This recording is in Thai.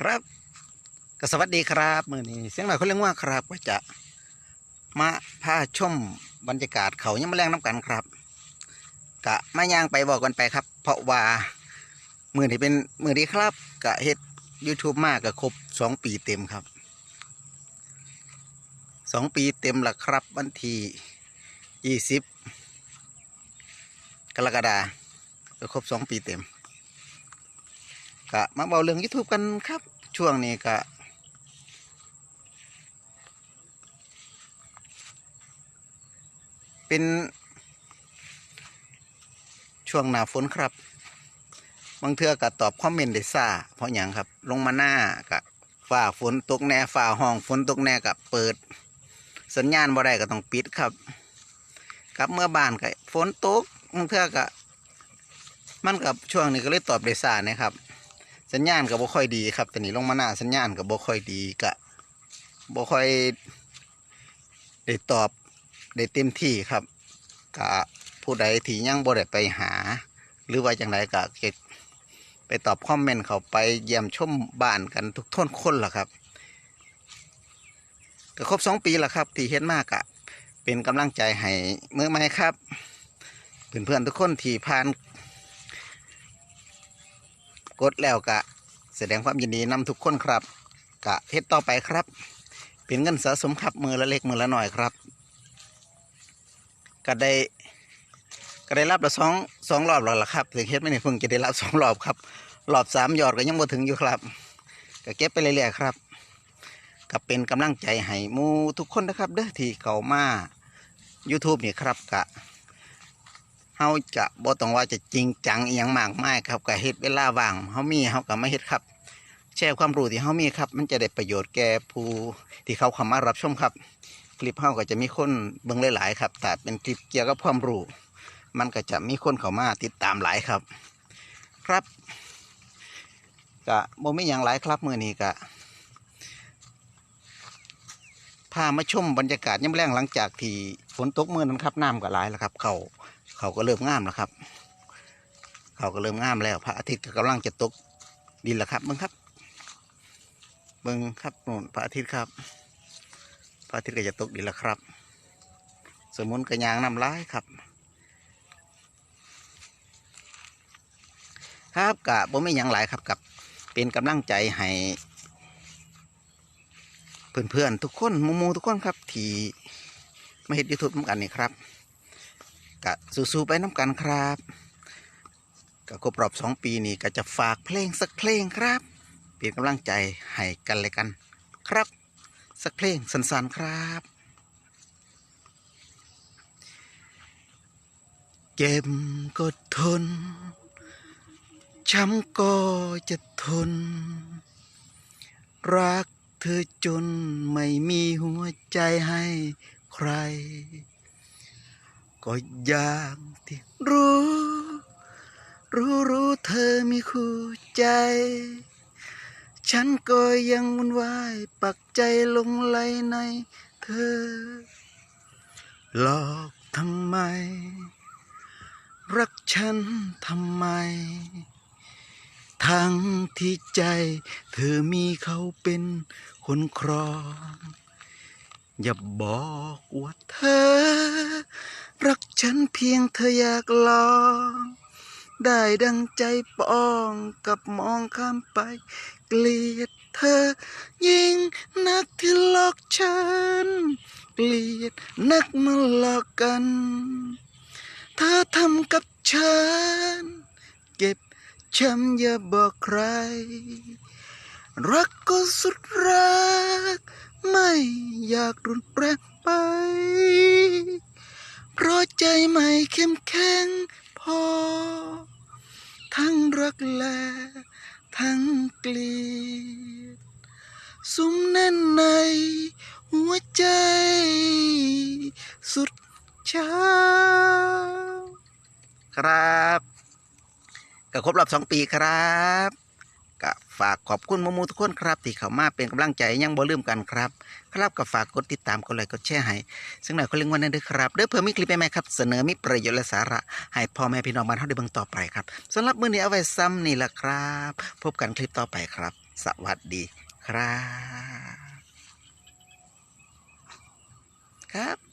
ครับก็สวัสดีครับมือนี้เสียงหน่อยเขาเรียกว่าครับก็จะมาพาชมบรรยากาศเขายังมาแรงน้ำกันครับกะมาย่างไปบอกกันไปครับ เพราะว่ามือนี้เป็นมือดีครับกะเฮ็ด YouTube มากกะครบสองปีเต็มครับสองปีเต็มละครับวันที่ยี่สิบกรกฎาก็ครบสองปีเต็ม ก็มาเบาเรื่อง YouTube กันครับ ช่วงนี้ก็เป็น ช่วงหน้าฝนครับ บางเทื่อก็ตอบคอมเมนต์ได้ซ่าเพราะอย่างครับ ลงมาหน้าก็ฝ่าฝนตกแน่ฝ่าห้องฝนตกแน่ก็เปิด สัญญาณบ่ได้ก็ต้องปิดครับกับเมื่อบ้านก็ฝนตกบางเทื่อก็มันกับช่วงนี้ก็เลยตอบได้ซ่านะครับ สัญญาณก็บ่ค่อยดีครับแต่นี่ลงมาหน้าสัญญาณก็บ่ค่อยดีกะบ่ค่อยได้ตอบได้เต็มที่ครับกะผู้ใดที่ยังบ่ได้ไปหา หรือว่าจังไรก็เก็บไปตอบคอมเมนต์เขาไปเยี่ยมชมบ้านกันทุกท่นคนล่ะครับก็ครบสองปีแล้วครับ ที่เฮ็ดมากอะเป็นกำลังใจให้เมื่อไหมครับเพื่อนๆทุกคนที่ผ่าน ดแล้วกะ แสดงความยินดีนำทุกคนครับ กะเฮ็ดต่อไปครับ เป็นเงินสะสมครับมือละเล็กมือละหน่อยครับ ก็ได้ก็ได้รับละสองสองรอบแล้วล่ะครับถึงเฮ็ดไม่ได้เพิ่งจะได้รับสองรอบครับรอบสามยอดก็ยังบ่ถึงอยู่ครับก็เก็บไปเรื่อยๆครับก็เป็นกำลังใจให้มูทุกคนนะครับ เด้อที่เขามา YouTube นี่ครับกะ เฮาจะบ่ต้องว่าจะจริงจังอีหยังมากมายครับก็เฮ็ดเวลาว่างเฮามีเฮาก็มาเฮ็ดครับ แชร์ความรู้ที่เฮามีครับ มันจะได้ประโยชน์แก่ผู้ที่เขาเข้ามารับชมครับ คลิปเฮาก็จะมีคนเบิ่งหลายๆครับแต่เป็นคลิปเกี่ยวกับความรู้มันก็จะมีคนเข้ามาติดตามหลายครับ ครับก็บ่มีหยังหลายครับมื้อนี้ก็พามาชมบรรยากาศยามแรงหลังจากที่ฝนตกเมื้อนั้นครับน้ำก็หลายแล้วครับ เขา เขาก็เริ่มงามแล้วครับ เขาก็เริ่มงามแล้วพระอาทิตย์ก็กำลังจะตกดินแล้วครับเบิ้งครับเบิ้งครับนู่นพระอาทิตย์ครับ พระอาทิตย์ก็จะตกดินแล้วครับ สมุนกระยางน้ำลายครับครับกะบ่ไม่ยังหลายครับกับเป็นกำลังใจให้เพื่อนๆทุกคนหมูทุกคนครับ ที่มาเห็นยูทูบกันนี่ครับ กะสู้ๆไปน้ำกันครับกะครบรอบสองปีนี้ก็จะฝากเพลงสักเพลงครับ เป็นกำลังใจให้กันเลยกันครับ สักเพลงสั้นๆครับ เก็บก็ทน ช้ำก็จะทน รักเธอจนไม่มีหัวใจให้ใคร ก็อย่างที่รู้ รู้รู้เธอมีคู่ใจ ฉันก็ยังวุ่นวาย ปักใจลงไหลในเธอ หลอกทำไม รักฉันทำไม ทั้งที่ใจ เธอมีเขาเป็นคนครอง อย่าบอกว่าเธอ รักฉันเพียงเธออยากลอง ได้ดังใจปองกับมองข้ามไป เกลียดเธอ ยิ่งนักที่หลอกฉัน เกลียดนักมาหลอกกัน เธอทำกับฉัน เก็บช้ำอย่าบอกใคร รักก็สุดรัก ไม่อยากรุนแรงไป เพราะใจไม่เข้มแข็งพอ ทั้งรักและทั้งเกลียดสุมแน่นในหัวใจ สุดเช้า ครับก็ครบรอบสองปีครับ ฝากขอบคุณหมูทุกคนครับ ที่เข้ามาเป็นกำลังใจยังบ่ลืมกันครับ ครับก็ฝากกดติดตามกดไลค์กดแชร์ให้ซึ่งหน่อยคนเลี้ยงวันนั้นด้วยครับเด้อเพื่อมีคลิปใหม่ๆครับเสนอมีประโยชน์และสาระ ให้พ่อแม่พี่น้องบ้านเฮาได้เบิ่งต่อไปครับสำหรับมื้อนี้เอาไว้ซ้ำนี่ละครับ พบกันคลิปต่อไปครับ สวัสดีครับ ครับ